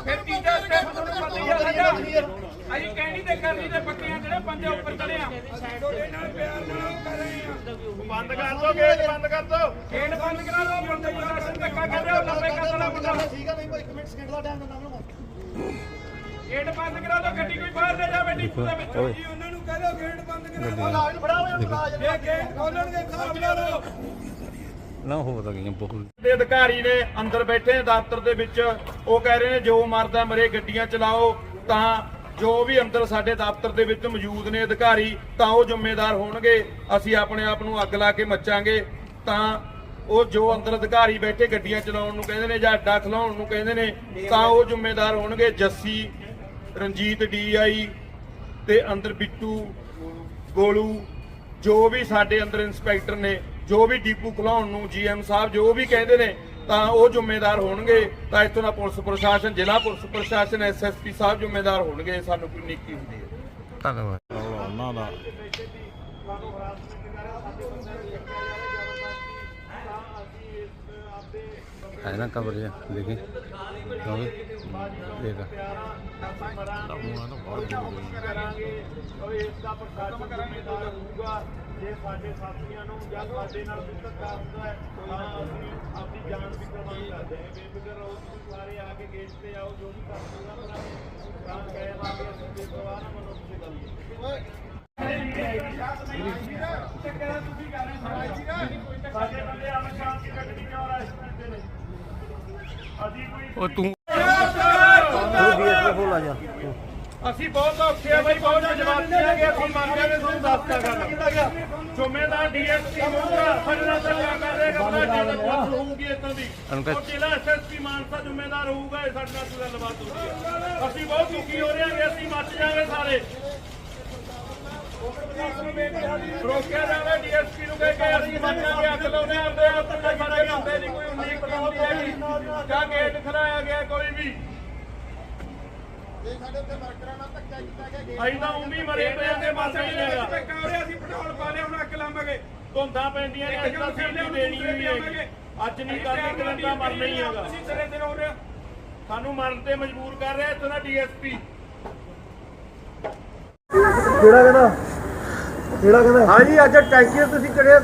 ਫਿਰ ਤੀਜਾ ਸਟੈਪ ਤੁਹਾਨੂੰ ਪਤਾ ਹੀ ਆ ਸਾਡਾ ਅਸੀਂ ਕਹਿਣੀ ਤੇ ਕਰਨੀ ਤੇ ਪੱਕੇ ਆ ਜਿਹੜੇ ਬੰਦੇ ਉੱਪਰ ਚੜੇ ਆ ਤੁਹਾਡੇ ਨਾਲ ਪਿਆਰ ਨਾਲ ਕਰ ਰਹੇ ਆ ਬੰਦ ਕਰ ਦੋ ਗੇਟ ਬੰਦ ਕਰ ਦੋ ਗੇਟ ਬੰਦ ਕਰਾ ਲਓ ਬੰਦੇ ਪ੍ਰਸ਼ਾਸਨ ਧੱਕਾ ਕਰ ਰਿਹਾ ਲੰਬੇ ਕਰ ਦੇਣਾ ਮੁੰਡਾ ਠੀਕ ਆ ਨਹੀਂ ਭਾਈ ਇੱਕ ਮਿੰਟ ਸਕਿੰਟ ਦਾ ਟਾਈਮ ਦਿੰਦਾ ਮੈਨੂੰ ਗੇਟ ਬੰਦ ਕਰਾ ਦਿਓ ਗੱਡੀ ਕੋਈ ਬਾਹਰ ਲੈ ਜਾਵੇ ਡਿਪੂ ਦੇ ਵਿੱਚੋਂ ਜੀ ਉਹਨਾਂ ਨੂੰ ਕਹਿ ਦਿਓ ਗੇਟ ਬੰਦ ਕਰਾ ਦਿਓ ਲਾਜ ਫੜਾ ਹੋਇਆ ਲਾਜ ਇਹ ਗੇਟ ਖੋਲਣਗੇ, ਖਰਾਬ ਕਰੋ। ਨਾ ਹੋ ਤਾਂ ਗਈਆਂ ਬਹੁਤ। ਦੇ ਅਧਿਕਾਰੀ ਨੇ ਅੰਦਰ ਬੈਠੇ ਨੇ ਦਫ਼ਤਰ ਦੇ ਵਿੱਚ। ਉਹ ਕਹਿ ਰਹੇ ਨੇ, ਜੋ ਮਰਦਾ ਮਰੇ ਗੱਡੀਆਂ ਚਲਾਓ, ਤਾਂ ਜੋ ਵੀ ਅੰਦਰ ਸਾਡੇ ਦਫ਼ਤਰ ਦੇ ਵਿੱਚ ਮੌਜੂਦ ਨੇ ਅਧਿਕਾਰੀ, ਤਾਂ ਉਹ ਜ਼ਿੰਮੇਦਾਰ ਹੋਣਗੇ। ਅਸੀਂ ਆਪਣੇ ਆਪ ਨੂੰ ਅੱਗ ਲਾ ਕੇ ਮੱਚਾਂਗੇ। ਤਾਂ ਉਹ ਜੋ ਅੰਦਰ ਅਧਿਕਾਰੀ ਬੈਠੇ ਗੱਡੀਆਂ ਚਲਾਉਣ ਨੂੰ ਕਹਿੰਦੇ ਨੇ ਜਾਂ ਅੱਡਾ ਖਲਾਉਣ ਨੂੰ ਕਹਿੰਦੇ ਨੇ, ਤਾਂ ਉਹ ਜ਼ਿੰਮੇਦਾਰ ਹੋਣਗੇ ਜੱਸੀ, ਰਣਜੀਤ ਡੀਆਈ ਤੇ ਅੰਦਰ ਬਿੱਟੂ, ਗੋਲੂ, ਜੋ ਵੀ ਸਾਡੇ ਅੰਦਰ ਇੰਸਪੈਕਟਰ ਨੇ। ਜੋ ਵੀ ਡੀਪੂ ਖਲਾਉਣ ਨੂੰ ਜੀਐਮ ਸਾਹਿਬ ਜੋ ਵੀ ਕਹਿੰਦੇ ਨੇ ਤਾਂ ਉਹ ਜ਼ਿੰਮੇਦਾਰ ਹੋਣਗੇ। ਤਾਂ ਇੱਥੋਂ ਦਾ ਪੁਲਿਸ ਪ੍ਰਸ਼ਾਸਨ ਜ਼ਿਲ੍ਹਾ ਪੁਲਿਸ ਪ੍ਰਸ਼ਾਸਨ ਐਸਐਸਪੀ ਸਾਹਿਬ ਜ਼ਿੰਮੇਦਾਰ ਹੋਣਗੇ ਸਾਨੂੰ ਕੋਈ ਨੀਕੀ ਹੁੰਦੀ ਹੈ। ਧੰਨਵਾਦ। ਉਹਨਾਂ ਦਾ। ਹੈ ਨਾ ਕਵਰ ਜਿਹਾ, ਦੇਖੀ। ਕਵਰ ਦੇਖ ਕਰਾਂਗੇ ਔਰ ਇਸ ਦਾ ਪ੍ਰਸ਼ਾਸਨ ਜ਼ਿੰਮੇਦਾਰ ਹੋਊਗਾ ਜੇ ਸਾਡੇ ਸਾਥੀਆਂ ਨੂੰ ਜਾਂ ਸਾਡੇ ਨਾਲ ਕੋਈ ਧੱਕਾ ਹੁੰਦਾ ਹੈ ਤਾਂ ਅਸੀਂ ਆਪਣੀ ਜਾਨ ਵੀ। ਕੁਰਬਾਨ ਕਰਦੇ ਹਾਂ ਬੇਫਿਕਰ ਰਹੋ ਤੁਸੀਂ ਸਾਰੇ ਆ ਕੇ ਗੇਟ ਤੇ ਆਓ ਜੋ ਵੀ ਕਰ ਦੂਗਾ ਭਰਾ ਤਾਂ ਕਹਿ ਲਾਂਗੇ ਅਸੀਂ ਬੇਪਰਵਾਹ ਨਾ ਮਨੋ ਕਿਸੇ ਗੱਲ ਦੀ ਸਾਡੇ ਬੰਦੇ ਅਮਨ ਸ਼ਾਂਤੀ ਕੱਢਣੀ ਕਿਉਂ ਰੈਸਟ ਕਰਦੇ ਨੇ ਅਸੀਂ ਕੋਈ ਉਹ ਤੂੰ ਅਸੀਂ ਬਹੁਤ ਔਖੇ ਆ ਬਈ ਬਹੁਤ ਜਵਾਬ ਦਿਆਂਗੇ ਅਸੀਂ ਮੰਨ ਜਾਗੇ ਤੁਹਾਨੂੰ ਦੱਸਦਾ ਗੱਲ ਜ਼ਿੰਮੇਦਾਰ ਡੀਐਸਪੀ ਹੋਊਗਾ ਫੜਨਾ ਧੱਕਾ ਕਰੇਗਾ ਉਹਨਾਂ ਦੀ ਪੁਲਿਸ ਹੋਊਗੀ ਇਦਾਂ ਦੀ। ਉਹ ਜ਼ਿਲ੍ਹਾ ਐਸਐਸਪੀ ਮਾਨਸਾ ਜ਼ਿੰਮੇਦਾਰ ਹੋਊਗਾ ਇਹ ਸਾਡੇ ਨਾਲ ਗੱਲਬਾਤ ਹੋਊਗੀ। ਅਸੀਂ ਬਹੁਤ ਦੁਖੀ ਹੋ ਰਹੇ ਹਾਂ ਕਿ ਅਸੀਂ ਮੱਚ ਜਾਵਾਂਗੇ ਸਾਰੇ। ਰੋਕਿਆ ਜਾਵੇ ਡੀਐਸਪੀ ਨੂੰ ਕਹਿ ਕੇ ਅਸੀਂ ਮੰਨਾਂਗੇ ਅੱਗ ਲਾਉਣੇ ਆਉਂਦੇ ਆ ਧੱਕੇ ਮਾਰੇ ਜਾਂਦੇ ਨਹੀਂ ਕੋਈ ਉਨੀ ਪਰਵਾਹ ਹੈਗੀ ਜਾਂ ਗੇਟ ਖਲਾਇਆ ਗਿਆ ਕੋਈ ਵੀ। ਅਸੀਂ ਤਾਂ ਉਮੀ ਮਰੇ ਪਏ ਤੇ ਮਾਸਾ ਹੀ ਲੈਗਾ ਧੱਕਾ ਹੋ ਰਿਹਾ ਅਸੀਂ ਪੈਟਰੋਲ ਪਾ ਲਿਆ ਹੁਣ ਅੱਗ ਲਾਵਾਂਗੇ। ਧੁੰਦਾਂ ਪੈਂਦੀਆਂ ਨੇ ਅੱਜ ਤਾਂ ਸੀਟੀ ਦੇਣੀ ਹੋਈ ਹੈ ਅੱਜ ਨਹੀਂ ਕਰਨੀ ਕਿਰਨ ਤਾਂ ਮਰਨਾ ਹੀ ਹੈਗਾ। ਅਸੀਂ ਤੇਰੇ ਦਿਨ ਹੋ ਰਿਹਾ ਸਾਨੂੰ ਮਰਨ ਤੇ ਮਜਬੂਰ ਕਰ ਰਿਹਾ ਇੱਥੋਂ ਦਾ ਡੀਐਸਪੀ। ਕਿਹੜਾ ਕਹਿੰਦਾ? ਕਿਹੜਾ ਕਹਿੰਦਾ? ਹਾਂਜੀ ਅੱਜ ਟੈਂਕੀ ਤੁਸੀਂ ਕਿਹੜੇ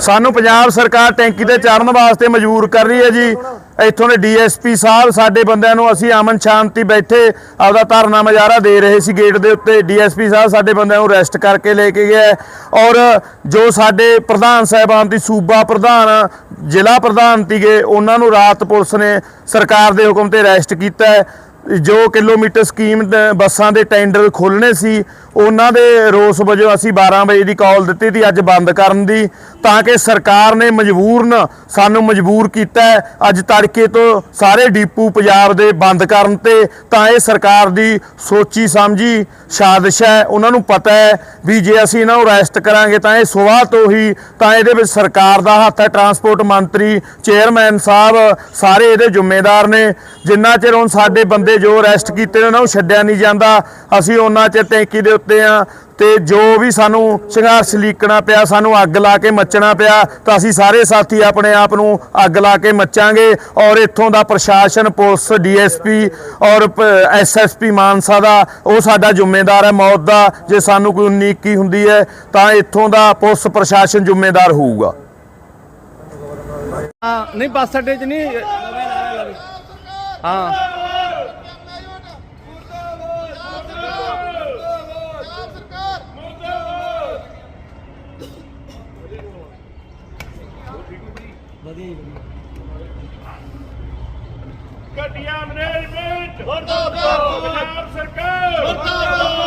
ਸਾਨੂੰ ਪੰਜਾਬ ਸਰਕਾਰ ਟੈਂਕੀ ਤੇ ਚੜਨ ਵਾਸਤੇ ਮਜਬੂਰ ਕਰ ਰਹੀ ਹੈ ਜੀ। ਇੱਥੋਂ ਦੇ ਡੀਐਸਪੀ ਸਾਹਿਬ, ਸਾਡੇ ਬੰਦਿਆਂ ਨੂੰ ਅਸੀਂ ਅਮਨ ਸ਼ਾਂਤੀ ਬੈਠੇ ਆਪਦਾ ਧਰਨਾ ਮੁਜ਼ਾਹਰਾ ਦੇ ਰਹੇ ਸੀ ਗੇਟ ਦੇ ਉੱਤੇ। ਡੀਐਸਪੀ ਸਾਹਿਬ ਸਾਡੇ ਬੰਦਿਆਂ ਨੂੰ ਅਰੈਸਟ ਕਰਕੇ ਲੈ ਕੇ ਗਿਆ ਔਰ ਜੋ ਸਾਡੇ ਪ੍ਰਧਾਨ ਸਾਹਿਬਾਨ ਦੀ ਸੂਬਾ ਪ੍ਰਧਾਨ, ਜ਼ਿਲ੍ਹਾ ਪ੍ਰਧਾਨ ਤੀਗੇ, ਉਹਨਾਂ ਨੂੰ ਰਾਤ ਪੁਲਿਸ ਨੇ ਸਰਕਾਰ ਦੇ ਹੁਕਮ ਤੇ ਅਰੈਸਟ ਕੀਤਾ ਜੋ ਕਿਲੋਮੀਟਰ ਸਕੀਮ ਬੱਸਾਂ ਦੇ ਟੈਂਡਰ ਖੋਲਣੇ ਸੀ, ਉਹਨਾਂ ਦੇ ਰੋਸ ਵਜੋਂ ਅਸੀਂ 12 ਵਜੇ ਦੀ ਕਾਲ ਦਿੱਤੀ ਸੀ, ਅੱਜ ਬੰਦ ਕਰਨ ਦੀ। ਤਾਂ ਕਿ ਸਰਕਾਰ ਨੇ ਮਜਬੂਰਨ ਸਾਨੂੰ ਮਜਬੂਰ ਕੀਤਾ ਅੱਜ ਤੜਕੇ ਤੋਂ ਸਾਰੇ ਡੀਪੂ ਪੰਜਾਬ ਦੇ ਬੰਦ ਕਰਨ ਤੇ ਤਾਂ ਇਹ ਸਰਕਾਰ ਦੀ ਸੋਚੀ ਸਮਝੀ ਸਾਜ਼ਿਸ਼ ਹੈ। ਉਹਨਾਂ ਨੂੰ ਪਤਾ ਹੈ ਵੀ ਜੇ ਅਸੀਂ ਇਹਨਾਂ ਨੂੰ ਅਰੈਸਟ ਕਰਾਂਗੇ ਤਾਂ ਇਹ ਸੁਆਹ ਤੋਂ ਹੀ ਤਾਂ ਇਹਦੇ ਵਿੱਚ ਸਰਕਾਰ ਦਾ ਹੱਥ ਹੈ। ਟਰਾਂਸਪੋਰਟ ਮੰਤਰੀ ਚੇਅਰਮੈਨ ਸਾਹਿਬ ਸਾਰੇ ਇਹਦੇ ਜ਼ਿੰਮੇਦਾਰ ਨੇ। ਜਿੰਨਾ ਚਿਰ ਹੁਣ ਸਾਡੇ ਬੰਦੇ ਜੋ ਅਰੈਸਟ ਕੀਤੇ ਨੇ, ਉਹਨਾਂ ਨੂੰ ਛੱਡਿਆ ਨਹੀਂ ਜਾਂਦਾ। ਅਸੀਂ ਉਹਨਾਂ ਚਿਰ ਟੈਂਕੀ ਦੇ ਉੱਤੇ ਆ ਤੇ ਜੋ ਵੀ ਸਾਨੂੰ ਸੰਘਰਸ਼ ਲੀਕਣਾ ਪਿਆ, ਸਾਨੂੰ ਅੱਗ ਲਾ ਕੇ ਮੱਚਣਾ ਪਿਆ, ਤਾਂ ਅਸੀਂ ਸਾਰੇ ਸਾਥੀ ਆਪਣੇ ਆਪ ਨੂੰ ਅੱਗ ਲਾ ਕੇ ਮੱਚਾਂਗੇ। ਔਰ ਇੱਥੋਂ ਦਾ ਪ੍ਰਸ਼ਾਸਨ, ਪੁਲਿਸ, ਡੀਐਸਪੀ ਔਰ ਐਸਐਸਪੀ ਮਾਨਸਾ ਦਾ, ਉਹ ਸਾਡਾ ਜ਼ਿੰਮੇਦਾਰ ਹੈ ਮੌਤ ਦਾ। ਜੇ ਸਾਨੂੰ ਕੋਈ ਉਨੀਕੀ ਹੁੰਦੀ ਹੈ, ਤਾਂ ਇੱਥੋਂ ਦਾ ਪੁਲਿਸ ਪ੍ਰਸ਼ਾਸਨ ਜ਼ਿੰਮੇਦਾਰ ਹੋਊਗਾ। ਹਾਂ, ਨਹੀਂ, ਬੱਸ ਅੱਡੇ 'ਚ ਨਹੀਂ। ਹਾਂ। ਘਟਿਆ ਮੈਨੇਜਮੈਂਟ ਮੁਰਦਾਬਾਦ ਪੰਜਾਬ ਸਰਕਾਰ ਮੁਰਦਾਬਾਦ